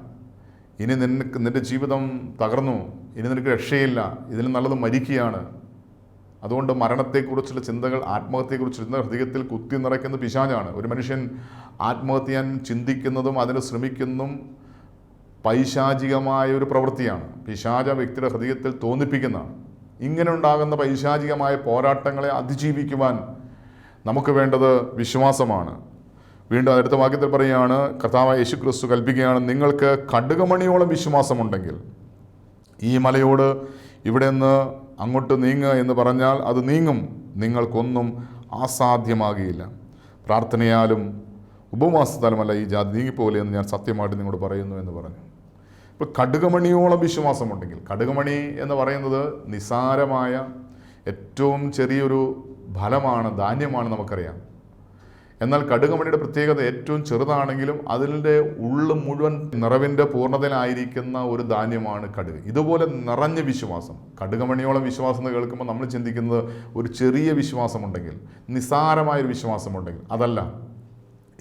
ഇനി നിനക്ക് നിന്റെ ജീവിതം തകർന്നു ഇനി നിനക്ക് രക്ഷയില്ല ഇതിന് നല്ലത് മരിക്കുകയാണ്. അതുകൊണ്ട് മരണത്തെക്കുറിച്ചുള്ള ചിന്തകൾ ആത്മഹത്യയെക്കുറിച്ചുള്ള ചിന്ത ഹൃദയത്തിൽ കുത്തി നിറയ്ക്കുന്ന പിശാചാണ്. ഒരു മനുഷ്യൻ ആത്മഹത്യ ചിന്തിക്കുന്നതും അതിന് ശ്രമിക്കുന്നതും പൈശാചികമായ ഒരു പ്രവൃത്തിയാണ്. പിശാച വ്യക്തിയുടെ ഹൃദയത്തിൽ തോന്നിപ്പിക്കുന്നതാണ്. ഇങ്ങനെ ഉണ്ടാകുന്ന പൈശാചികമായ പോരാട്ടങ്ങളെ അതിജീവിക്കുവാൻ നമുക്ക് വേണ്ടത് വിശ്വാസമാണ്. വീണ്ടും അടുത്ത വാക്യത്തിൽ പറയുകയാണ് കർത്താവ് യേശു ക്രിസ്തു കൽപ്പിക്കുകയാണ് നിങ്ങൾക്ക് കടുകമണിയോളം വിശ്വാസമുണ്ടെങ്കിൽ ഈ മലയോട് ഇവിടെ നിന്ന് അങ്ങോട്ട് നീങ്ങുക എന്ന് പറഞ്ഞാൽ അത് നീങ്ങും നിങ്ങൾക്കൊന്നും അസാധ്യമാകുകയില്ല പ്രാർത്ഥനയാലും ഉപവാസത്താലുമല്ല ഈ ജാതി നീങ്ങിപ്പോലെ എന്ന് ഞാൻ സത്യമായിട്ട് നിങ്ങളോട് പറയുന്നു എന്ന് പറഞ്ഞു. ഇപ്പോൾ കടുകമണിയോളം വിശ്വാസമുണ്ടെങ്കിൽ കടുകമണി എന്ന് പറയുന്നത് നിസാരമായ ഏറ്റവും ചെറിയൊരു ഫലമാണ് ധാന്യമാണ് നമുക്കറിയാം. എന്നാൽ കടുകമണിയുടെ പ്രത്യേകത ഏറ്റവും ചെറുതാണെങ്കിലും അതിന്റെ ഉള്ളു മുഴുവൻ നിറവിന്റെ പൂർണതയിലായിരിക്കുന്ന ഒരു ധാന്യമാണ് കടുക്. ഇതുപോലെ നിറഞ്ഞ വിശ്വാസം. കടുകമണിയോളം വിശ്വാസം എന്ന് കേൾക്കുമ്പോൾ നമ്മൾ ചിന്തിക്കുന്നത് ഒരു ചെറിയ വിശ്വാസമുണ്ടെങ്കിൽ നിസ്സാരമായൊരു വിശ്വാസമുണ്ടെങ്കിൽ. അതല്ല.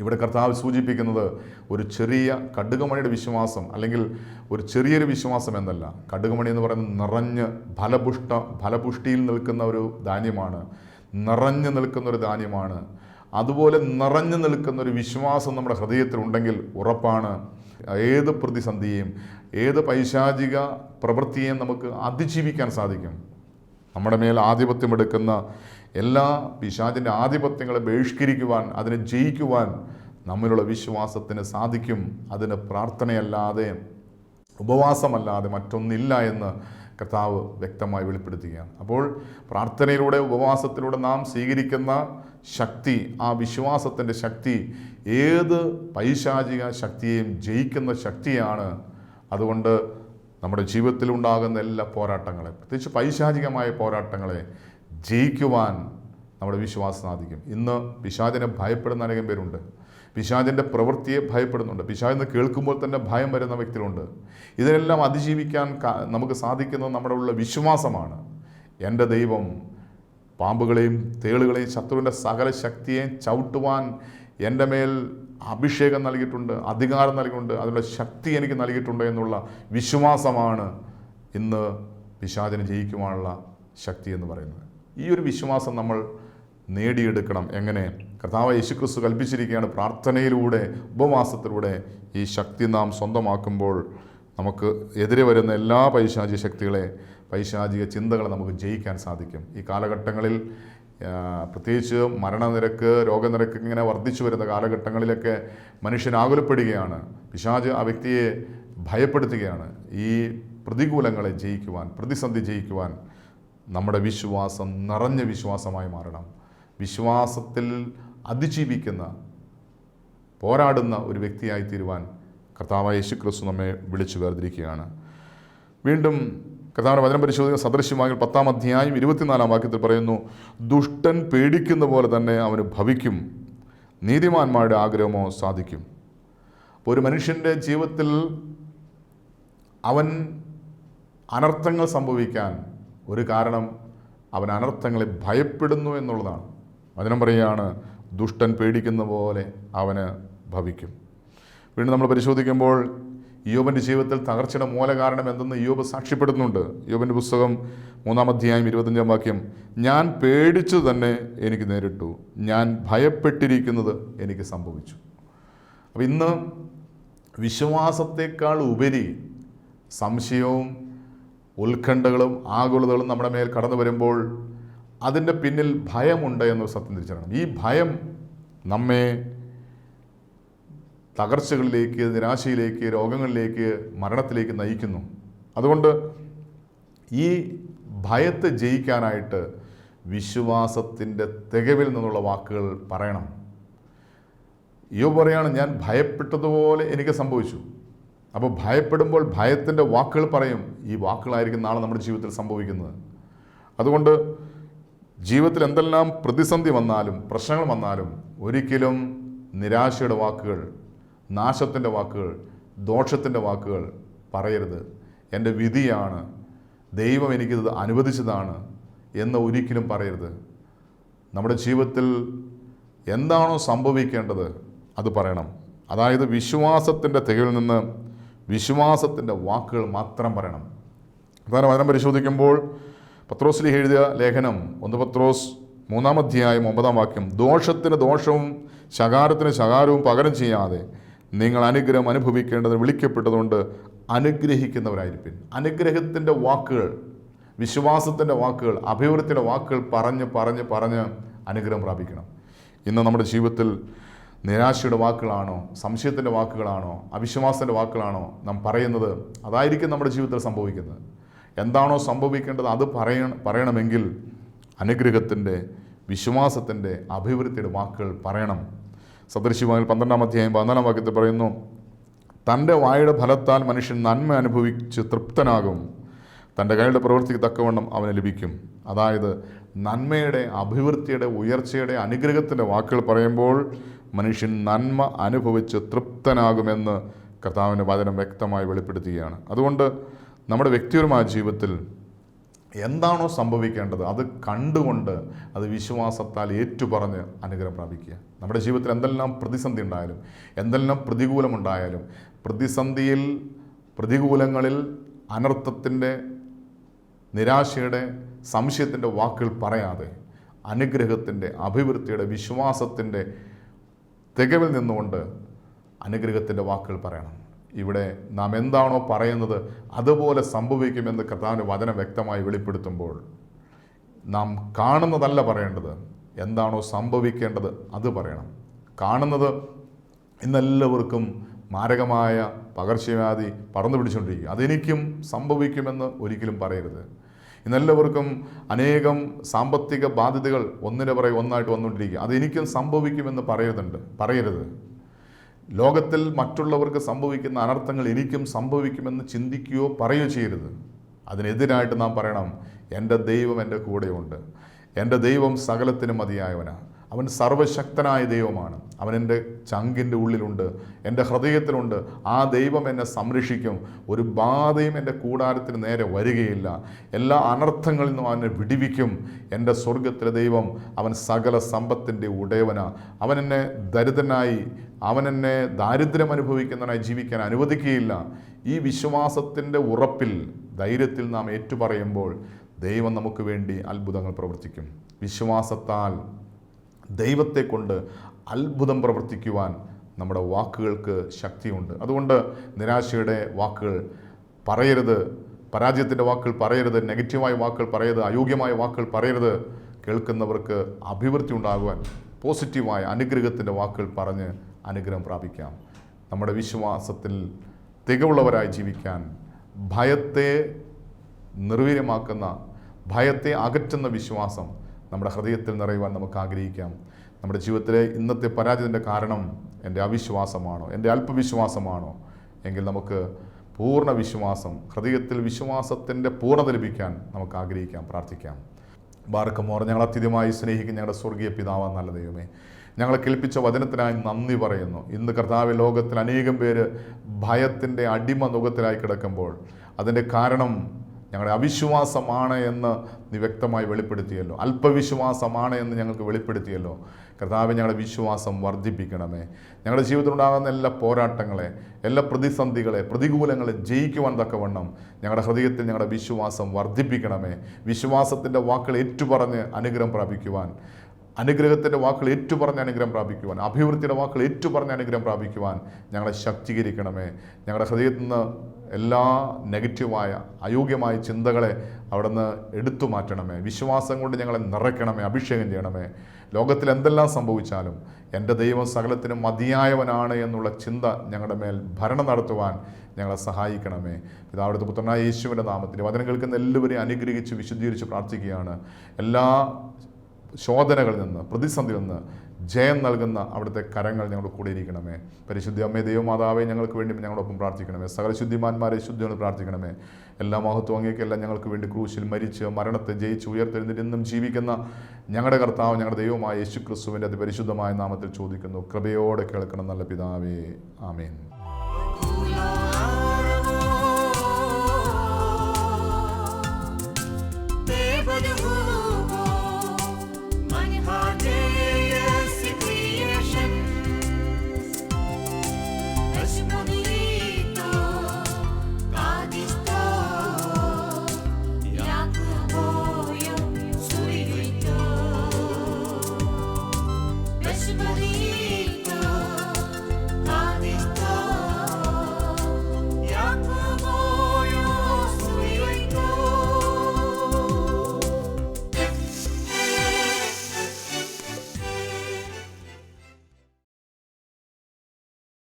ഇവിടെ കർത്താവ് സൂചിപ്പിക്കുന്നത് ഒരു ചെറിയ കടുകമണിയുടെ വിശ്വാസം അല്ലെങ്കിൽ ഒരു ചെറിയൊരു വിശ്വാസം എന്നല്ല. കടുകമണി എന്ന് പറയുന്നത് നിറഞ്ഞ് ഫലപുഷ്ട ഫലപുഷ്ടിയിൽ നിൽക്കുന്ന ഒരു ധാന്യമാണ് നിറഞ്ഞു നിൽക്കുന്നൊരു ധാന്യമാണ്. അതുപോലെ നിറഞ്ഞു നിൽക്കുന്നൊരു വിശ്വാസം നമ്മുടെ ഹൃദയത്തിലുണ്ടെങ്കിൽ ഉറപ്പാണ്. ഏത് പ്രതിസന്ധിയെയും ഏത് പൈശാചിക പ്രവൃത്തിയെയും നമുക്ക് അതിജീവിക്കാൻ സാധിക്കും. നമ്മുടെ മേൽ ആധിപത്യം എടുക്കുന്ന എല്ലാ പിശാചിന്റെ ആധിപത്യങ്ങളെ ബഹിഷ്കരിക്കുവാൻ അതിനെ ജയിക്കുവാൻ നമ്മിലുള്ള വിശ്വാസത്തിന് സാധിക്കും. അതിന് പ്രാർത്ഥനയല്ലാതെ ഉപവാസമല്ലാതെ മറ്റൊന്നില്ല എന്ന് കർത്താവ് വ്യക്തമായി വെളിപ്പെടുത്തുകയാണ്. അപ്പോൾ പ്രാർത്ഥനയിലൂടെ ഉപവാസത്തിലൂടെ നാം സ്വീകരിക്കുന്ന ശക്തി ആ വിശ്വാസത്തിന്റെ ശക്തി ഏത് പൈശാചിക ശക്തിയെയും ജയിക്കുന്ന ശക്തിയാണ്. അതുകൊണ്ട് നമ്മുടെ ജീവിതത്തിൽ ഉണ്ടാകുന്ന എല്ലാ പോരാട്ടങ്ങളെ പ്രത്യേകിച്ച് പൈശാചികമായ പോരാട്ടങ്ങളെ ജയിക്കുവാൻ നമ്മുടെ വിശ്വാസം സാധിക്കും ഇന്ന് പിശാചിനെ ഭയപ്പെടുന്ന അനേകം പേരുണ്ട്. പിശാചിന്റെ പ്രവൃത്തിയെ ഭയപ്പെടുന്നുണ്ട്. പിശാചെന്ന് കേൾക്കുമ്പോൾ തന്നെ ഭയം വരുന്ന വ്യക്തികളുണ്ട്. ഇതിനെല്ലാം അതിജീവിക്കാൻ നമുക്ക് സാധിക്കുന്നത് നമ്മുടെ ഉള്ള വിശ്വാസമാണ്. എന്റെ ദൈവം പാമ്പുകളെയും തേളുകളെയും ശത്രുവിന്റെ സകല ശക്തിയെയും ചവിട്ടുവാൻ എന്റെ മേൽ അഭിഷേകം നൽകിയിട്ടുണ്ട് അധികാരം നൽകിയിട്ടുണ്ട് അതിനുള്ള ശക്തി എനിക്ക് നൽകിയിട്ടുണ്ട് എന്നുള്ള വിശ്വാസമാണ് ഇന്ന് പിശാചിനെ ജയിക്കുവാനുള്ള ശക്തി എന്ന് പറയുന്നത്. ഈ ഒരു വിശ്വാസം നമ്മൾ നേടിയെടുക്കണം. എങ്ങനെ? കർത്താവ് യേശുക്രിസ്തു കൽപ്പിച്ചിരിക്കുകയാണ്. പ്രാർത്ഥനയിലൂടെ ഉപവാസത്തിലൂടെ ഈ ശക്തി നാം സ്വന്തമാക്കുമ്പോൾ നമുക്ക് എതിരെ വരുന്ന എല്ലാ പൈശാചിക ശക്തികളെ പൈശാചിക ചിന്തകളെ നമുക്ക് ജയിക്കാൻ സാധിക്കും. ഈ കാലഘട്ടങ്ങളിൽ പ്രത്യേകിച്ച് മരണനിരക്ക് രോഗനിരക്ക് ഇങ്ങനെ വർദ്ധിച്ചു വരുന്ന കാലഘട്ടങ്ങളിലൊക്കെ മനുഷ്യൻ ആകുലപ്പെടുകയാണ്. പിശാജ് ആ വ്യക്തിയെ ഭയപ്പെടുത്തുകയാണ്. ഈ പ്രതികൂലങ്ങളെ ജയിക്കുവാൻ പ്രതിസന്ധി ജയിക്കുവാൻ നമ്മുടെ വിശ്വാസം നിറഞ്ഞ വിശ്വാസമായി മാറണം. വിശ്വാസത്തിൽ അതിജീവിക്കുന്ന പോരാടുന്ന ഒരു വ്യക്തിയായി തീരുവാൻ കർത്താവ് യേശു ക്രിസ്തു നമ്മെ വിളിച്ചു വേർതിരിക്കുകയാണ്. വീണ്ടും കർത്താവിന്റെ വചനം പരിശോധിക്കുന്ന സദൃശ്യമായി പത്താം അധ്യായം ഇരുപത്തിനാലാം വാക്യത്തിൽ പറയുന്നു ദുഷ്ടൻ പേടിക്കുന്ന പോലെ തന്നെ അവന് ഭവിക്കും. നീതിമാന്മാരുടെ ആഗ്രഹമോ സാധിക്കും. അപ്പോൾ ഒരു മനുഷ്യന്റെ ജീവിതത്തിൽ അവൻ അനർത്ഥങ്ങൾ സംഭവിക്കാൻ ഒരു കാരണം അവൻ അനർത്ഥങ്ങളെ ഭയപ്പെടുന്നു എന്നുള്ളതാണ്. വചനം പറയുകയാണ് ദുഷ്ടൻ പേടിക്കുന്ന പോലെ അവന് ഭവിക്കും. വീണ്ടും നമ്മൾ പരിശോധിക്കുമ്പോൾ യോബന്റെ ജീവിതത്തിൽ തകർച്ചയുടെ മൂല കാരണം എന്തെന്ന് യോബ് സാക്ഷ്യപ്പെടുന്നുണ്ട് യോബന്റെ പുസ്തകം മൂന്നാം അധ്യായം ഇരുപത്തഞ്ചാം വാക്യം ഞാൻ പേടിച്ചു തന്നെ എനിക്ക് നേരിട്ടു. ഞാൻ ഭയപ്പെട്ടിരിക്കുന്നത് എനിക്ക് സംഭവിച്ചു. അപ്പം ഇന്ന് വിശ്വാസത്തെക്കാൾ ഉപരി സംശയവും ഉത്കണ്ഠകളും ആകുലതകളും നമ്മുടെ മേൽ കടന്നു വരുമ്പോൾ അതിന്റെ പിന്നിൽ ഭയമുണ്ട് എന്ന് സത്യം തിരിച്ചറിയണം. ഈ ഭയം നമ്മെ തകർച്ചകളിലേക്ക് നിരാശയിലേക്ക് രോഗങ്ങളിലേക്ക് മരണത്തിലേക്ക് നയിക്കുന്നു. അതുകൊണ്ട് ഈ ഭയത്തെ ജയിക്കാനായിട്ട് വിശ്വാസത്തിന്റെ തികവിൽ നിന്നുള്ള വാക്കുകൾ പറയണം. യോ പറയാണ് ഞാൻ ഭയപ്പെട്ടതുപോലെ എനിക്ക് സംഭവിച്ചു. അപ്പോൾ ഭയപ്പെടുമ്പോൾ ഭയത്തിന്റെ വാക്കുകൾ പറയും. ഈ വാക്കുകളായിരിക്കും നാളെ നമ്മുടെ ജീവിതത്തിൽ സംഭവിക്കുന്നത്. അതുകൊണ്ട് ജീവിതത്തിൽ എന്തെല്ലാം പ്രതിസന്ധി വന്നാലും പ്രശ്നങ്ങൾ വന്നാലും ഒരിക്കലും നിരാശയുടെ വാക്കുകൾ നാശത്തിന്റെ വാക്കുകൾ ദോഷത്തിന്റെ വാക്കുകൾ പറയരുത്. എന്റെ വിധിയാണ് ദൈവം എനിക്കിത് അനുവദിച്ചതാണ് എന്ന് ഒരിക്കലും പറയരുത്. നമ്മുടെ ജീവിതത്തിൽ എന്താണോ സംഭവിക്കേണ്ടത് അത് പറയണം. അതായത് വിശ്വാസത്തിന്റെ തികവിൽ നിന്ന് വിശ്വാസത്തിന്റെ വാക്കുകൾ മാത്രം പറയണം. അതാണ് വചനം പരിശോധിക്കുമ്പോൾ പത്രോസിലി എഴുതിയ ലേഖനം ഒന്ന് പത്രോസ് മൂന്നാം അധ്യായം ഒമ്പതാം വാക്യം ദോഷത്തിന് ദോഷവും ശകാരത്തിന് ശകാരവും പകരം ചെയ്യാതെ നിങ്ങൾ അനുഗ്രഹം അനുഭവിക്കേണ്ടതിന് വിളിക്കപ്പെട്ടതുകൊണ്ട് അനുഗ്രഹിക്കുന്നവരായിരിക്കും അനുഗ്രഹത്തിന്റെ വാക്കുകൾ വിശ്വാസത്തിന്റെ വാക്കുകൾ അഭിവൃദ്ധിയുടെ വാക്കുകൾ പറഞ്ഞ് പറഞ്ഞ് പറഞ്ഞ് അനുഗ്രഹം പ്രാപിക്കണം. ഇന്ന് നമ്മുടെ ജീവിതത്തിൽ നിരാശയുടെ വാക്കുകളാണോ സംശയത്തിന്റെ വാക്കുകളാണോ അവിശ്വാസത്തിന്റെ വാക്കുകളാണോ നാം പറയുന്നത് അതായിരിക്കും നമ്മുടെ ജീവിതത്തിൽ സംഭവിക്കുന്നത്. എന്താണോ സംഭവിക്കേണ്ടത് അത് പറയ പറയണമെങ്കിൽ അനുഗ്രഹത്തിന്റെ വിശ്വാസത്തിന്റെ അഭിവൃദ്ധിയുടെ വാക്കുകൾ പറയണം. സദൃശ്യമായി പന്ത്രണ്ടാം അധ്യായം പതിനാലാം വാക്യത്തിൽ പറയുന്നു തന്റെ വായുടെ ഫലത്താൽ മനുഷ്യൻ നന്മ അനുഭവിച്ച് തൃപ്തനാകും. തന്റെ കൈയുടെ പ്രവൃത്തിക്ക് തക്കവണ്ണം അവന് ലഭിക്കും. അതായത് നന്മയുടെ അഭിവൃദ്ധിയുടെ ഉയർച്ചയുടെ അനുഗ്രഹത്തിന്റെ വാക്കുകൾ പറയുമ്പോൾ മനുഷ്യൻ നന്മ അനുഭവിച്ച് തൃപ്തനാകുമെന്ന് കർത്താവിന്റെ വചനം വ്യക്തമായി വെളിപ്പെടുത്തുകയാണ്. അതുകൊണ്ട് നമ്മുടെ വ്യക്തിപരമായ ജീവിതത്തിൽ എന്താണോ സംഭവിക്കേണ്ടത് അത് കണ്ടുകൊണ്ട് അത് വിശ്വാസത്താൽ ഏറ്റുപറഞ്ഞ് അനുഗ്രഹം പ്രാപിക്കുക. നമ്മുടെ ജീവിതത്തിൽ എന്തെല്ലാം പ്രതിസന്ധി ഉണ്ടായാലും എന്തെല്ലാം പ്രതികൂലമുണ്ടായാലും പ്രതിസന്ധിയിൽ പ്രതികൂലങ്ങളിൽ അനർത്ഥത്തിന്റെ നിരാശയുടെ സംശയത്തിന്റെ വാക്കുകൾ പറയാതെ അനുഗ്രഹത്തിന്റെ അഭിവൃദ്ധിയുടെ വിശ്വാസത്തിന്റെ തികവിൽ നിന്നുകൊണ്ട് അനുഗ്രഹത്തിന്റെ വാക്കുകൾ പറയണം. ഇവിടെ നാം എന്താണോ പറയുന്നത് അതുപോലെ സംഭവിക്കുമെന്ന് കർത്താവിന്റെ വചനം വ്യക്തമായി വെളിപ്പെടുത്തുമ്പോൾ നാം കാണുന്നതല്ല പറയേണ്ടത്. എന്താണോ സംഭവിക്കേണ്ടത് അത് പറയണം. കാണുന്നത് ഇന്നെല്ലാവർക്കും മാരകമായ പകർച്ചവ്യാധി പറന്നു പിടിച്ചുകൊണ്ടിരിക്കുക. അതെനിക്കും സംഭവിക്കുമെന്ന് ഒരിക്കലും പറയരുത്. ഇന്നെല്ലാവർക്കും അനേകം സാമ്പത്തിക ബാധ്യതകൾ ഒന്നിനെ പറയും ഒന്നായിട്ട് വന്നുകൊണ്ടിരിക്കുക. അതെനിക്കും സംഭവിക്കുമെന്ന് പറയരുതുണ്ട് പറയരുത്. ലോകത്തിൽ മറ്റുള്ളവർക്ക് സംഭവിക്കുന്ന അനർത്ഥങ്ങൾ എനിക്കും സംഭവിക്കുമെന്ന് ചിന്തിക്കുകയോ പറയുകയോ ചെയ്യരുത്. അതിനെതിരായിട്ട് നാം പറയണം എന്റെ ദൈവം എന്റെ കൂടെയുണ്ട്. എന്റെ ദൈവം സകലത്തിനും മതിയായവനാണ് അവൻ സർവശക്തനായ ദൈവമാണ്. അവൻ എന്റെ ചങ്കിന്റെ ഉള്ളിലുണ്ട് എന്റെ ഹൃദയത്തിലുണ്ട്. ആ ദൈവം എന്നെ സംരക്ഷിക്കും. ഒരു ബാധയും എന്റെ കൂടാരത്തിന് നേരെ വരികയില്ല. എല്ലാ അനർത്ഥങ്ങളിൽ നിന്നും അവനെ വിടിവിക്കും. എന്റെ സ്വർഗത്തിലെ ദൈവം അവൻ സകല സമ്പത്തിന്റെ ഉടയവനാ. അവൻ എന്നെ ദരിദ്രനായി അവൻ എന്നെ ദാരിദ്ര്യം അനുഭവിക്കുന്നവനായി ജീവിക്കാൻ അനുവദിക്കുകയില്ല. ഈ വിശ്വാസത്തിന്റെ ഉറപ്പിൽ ധൈര്യത്തിൽ നാം ഏറ്റുപറയുമ്പോൾ ദൈവം നമുക്ക് വേണ്ടി അത്ഭുതങ്ങൾ പ്രവർത്തിക്കും. വിശ്വാസത്താൽ ദൈവത്തെ കൊണ്ട് അത്ഭുതം പ്രവർത്തിക്കുവാൻ നമ്മുടെ വാക്കുകൾക്ക് ശക്തിയുണ്ട്. അതുകൊണ്ട് നിരാശയുടെ വാക്കുകൾ പറയരുത്. പരാജയത്തിന്റെ വാക്കുകൾ പറയരുത്. നെഗറ്റീവായ വാക്കുകൾ പറയരുത്. അയോഗ്യമായ വാക്കുകൾ പറയരുത്. കേൾക്കുന്നവർക്ക് അഭിവൃദ്ധി ഉണ്ടാകുവാൻ പോസിറ്റീവായ അനുഗ്രഹത്തിന്റെ വാക്കുകൾ പറഞ്ഞ് അനുഗ്രഹം പ്രാപിക്കാം. നമ്മുടെ വിശ്വാസത്തിൽ തികവുള്ളവരായി ജീവിക്കാൻ ഭയത്തെ നിർവീര്യമാക്കുന്ന ഭയത്തെ അകറ്റുന്ന വിശ്വാസം നമ്മുടെ ഹൃദയത്തിൽ നിറയുവാൻ നമുക്ക് ആഗ്രഹിക്കാം നമ്മുടെ ജീവിതത്തിലെ ഇന്നത്തെ പരാജയത്തിന്റെ കാരണം എന്റെ അവിശ്വാസമാണോ? എന്റെ അല്പവിശ്വാസമാണോ? എങ്കിൽ നമുക്ക് പൂർണ വിശ്വാസം ഹൃദയത്തിൽ വിശ്വാസത്തിന്റെ പൂർണത ലഭിക്കാൻ നമുക്ക് ആഗ്രഹിക്കാം പ്രാർത്ഥിക്കാം ബാർക്കമോർ ഞങ്ങൾ അത്യധികമായി സ്നേഹിക്കുന്ന ഞങ്ങളുടെ സ്വർഗീയ പിതാവ് നല്ല ദൈവമേ. ഞങ്ങളെ കേൾപ്പിച്ച വചനത്തിനായി നന്ദി പറയുന്നു. ഇന്ന് കർത്താവ് ലോകത്തിൽ അനേകം പേര് ഭയത്തിന്റെ അടിമ നുഖത്തിലായി കിടക്കുമ്പോൾ അതിന്റെ കാരണം ഞങ്ങളുടെ അവിശ്വാസമാണ് എന്ന് നീ വ്യക്തമായി വെളിപ്പെടുത്തിയല്ലോ. അല്പവിശ്വാസമാണ് എന്ന് ഞങ്ങൾക്ക് വെളിപ്പെടുത്തിയല്ലോ. കർത്താവ് ഞങ്ങളുടെ വിശ്വാസം വർദ്ധിപ്പിക്കണമേ. ഞങ്ങളുടെ ജീവിതത്തിൽ ഉണ്ടാകുന്ന എല്ലാ പോരാട്ടങ്ങളെ എല്ലാ പ്രതിസന്ധികളെ പ്രതികൂലങ്ങളെ ജയിക്കുവാൻ തക്കവണ്ണം ഞങ്ങളുടെ ഹൃദയത്തിൽ ഞങ്ങളുടെ വിശ്വാസം വർദ്ധിപ്പിക്കണമേ. വിശ്വാസത്തിന്റെ വാക്കുകൾ ഏറ്റുപറഞ്ഞ് അനുഗ്രഹം പ്രാപിക്കുവാൻ അനുഗ്രഹത്തിന്റെ വാക്കുകൾ ഏറ്റുപറഞ്ഞ അനുഗ്രഹം പ്രാപിക്കുവാൻ അഭിവൃദ്ധിയുടെ വാക്കുകൾ ഏറ്റുപറഞ്ഞ അനുഗ്രഹം പ്രാപിക്കുവാൻ ഞങ്ങളെ ശക്തീകരിക്കണമേ. ഞങ്ങളുടെ ഹൃദയത്തിൽ നിന്ന് എല്ലാ നെഗറ്റീവായ അയോഗ്യമായ ചിന്തകളെ അവിടെ നിന്ന് എടുത്തു മാറ്റണമേ. വിശ്വാസം കൊണ്ട് ഞങ്ങളെ നിറയ്ക്കണമേ അഭിഷേകം ചെയ്യണമേ. ലോകത്തിൽ എന്തെല്ലാം സംഭവിച്ചാലും എന്റെ ദൈവം സകലത്തിനും മതിയായവനാണ് എന്നുള്ള ചിന്ത ഞങ്ങളുടെ മേൽ ഭരണം നടത്തുവാൻ ഞങ്ങളെ സഹായിക്കണമേ. പിതാവിടുത്തെ പുത്രനായ യേശുവിന്റെ നാമത്തിൽ വചനം കേൾക്കുന്ന എല്ലാവരെയും അനുഗ്രഹിച്ച് വിശുദ്ധീകരിച്ച് പ്രാർത്ഥിക്കുകയാണ്. എല്ലാ ശോധനകളിൽ നിന്ന് പ്രതിസന്ധിയിൽ നിന്ന് ജയം നൽകുന്ന അവിടുത്തെ കരങ്ങൾ ഞങ്ങളുടെ കൂടെ ഇരിക്കണമേ പരിശുദ്ധി അമ്മേ ദൈവമാതാവേ ഞങ്ങൾക്ക് വേണ്ടി ഞങ്ങളോടൊപ്പം പ്രാർത്ഥിക്കണമേ. സകല ശുദ്ധിമാന്മാരെ ശുദ്ധിയോട് പ്രാർത്ഥിക്കണമേ. എല്ലാ മഹത്വം അങ്ങേക്കെല്ലാം ഞങ്ങൾക്ക് വേണ്ടി ക്രൂശിൽ മരിച്ച് മരണത്തെ ജയിച്ച് ഉയർത്തെഴുന്നിട്ട് ഇന്നും ജീവിക്കുന്ന ഞങ്ങളുടെ കർത്താവ് ഞങ്ങളുടെ ദൈവമായ യേശു ക്രിസ്തുവിന്റെ അതിപരിശുദ്ധമായ നാമത്തിൽ ചോദിക്കുന്നു. കൃപയോടെ കേൾക്കണം നല്ല പിതാവേ. ആമേൻ.